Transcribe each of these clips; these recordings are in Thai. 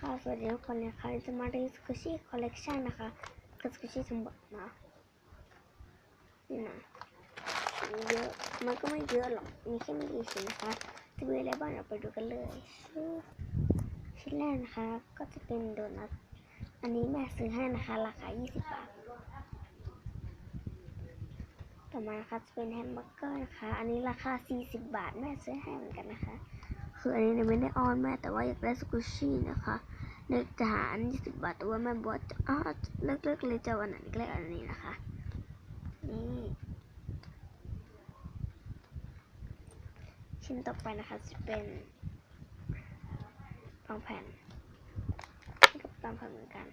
คะสวัสดีทุกคนเลยค่ะจะมารีสกุชิคอลเลกชันนะคะกับสกุชิทั้งหมดนะนี่นะเยอะมันก็ไม่เยอะหรอกมีแค่ไม่กี่ชิ้นนะคะจะมีอะไรบ้างเราไปดูกันเลยชิ้นแรกนะคะ ก็จะเป็นโดนัทอันนี้แม่ซื้อให้นะคะ ราคา 20 บาท ต่อมานะคะจะเป็นแฮมเบอร์เกอร์นะคะ อันนี้ราคา 40 บาทแม่ซื้อให้เหมือนกันนะคะ คืออันนี้เนี่ยไม่ได้ออนแม่แต่ว่าอยากได้สกุชี่นะคะเด็กจะหาอัน20บาทแต่ว่าแม่บอกว่าจะอ้าวเลิกๆเลยจะเอาอันนั้นเลยเอาอันนี้นะคะ นี่ชิ้นต่อไปนะคะจะเป็นปังแผ่นกับปังแผ่นเหมือนกัน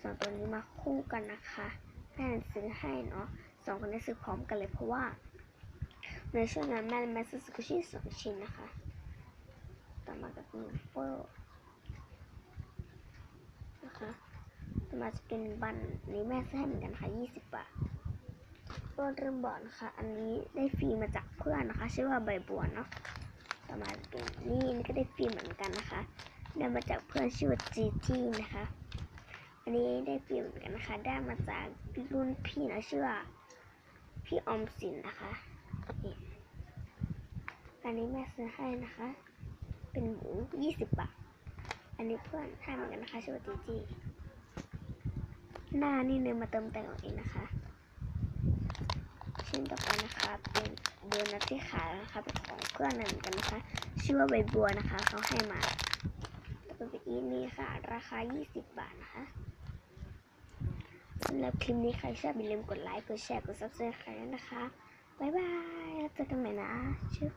สองตัวนี้มาคู่กันนะคะแม่ซื้อให้เนาะสองคนนี้ซื้อพร้อมกันเลยเพราะว่า ในช่วงนั้นแม่แม่ซื้อสกุชี่สองชิ้นนะคะต่อมาก็เป็นเฟอร์นะคะต่อมาจะเป็นบันนี้แม่ซื้อให้เหมือนกันค่ะ20บบาทก็เริ่มบอกนะคะ อันนี้ได้ฟรีมาจากเพื่อนนะคะ ชื่อว่าใบบัวเนาะต่อมาจะเป็นนี่นี่ก็ได้ฟรีเหมือนกันนะคะได้มาจากเพื่อนชื่อว่าจีจีนะคะ อันนี้ได้ฟรีเหมือนกันนะคะ ได้มาจากรุ่นพี่นะชื่อว่าพี่ออมสินนะคะนี่ อันนี้แม่ซื้อให้นะคะ เป็นหมูยี่สิบบาท อันนี้เพื่อนให้เหมือนกันนะคะชื่อว่าจีจีหน้านี่เนยมาเติมแต่งเอาเองนะคะ ชิ้นต่อไปนะคะเป็นโดนัทที่ขายนะคะเป็นของเพื่อนเหมือนกันนะคะ ชื่อว่าใบบัวนะคะเขาให้มาแล้วก็เป็นอีนี่ค่ะ ราคา 20 บาทนะคะสำหรับคลิปนี้ใครชอบอย่าลืมกดไลค์ กดแชร์ กดซับสไครต์นะคะ บ๊ายบาย แล้วเจอกันใหม่นะชื่อ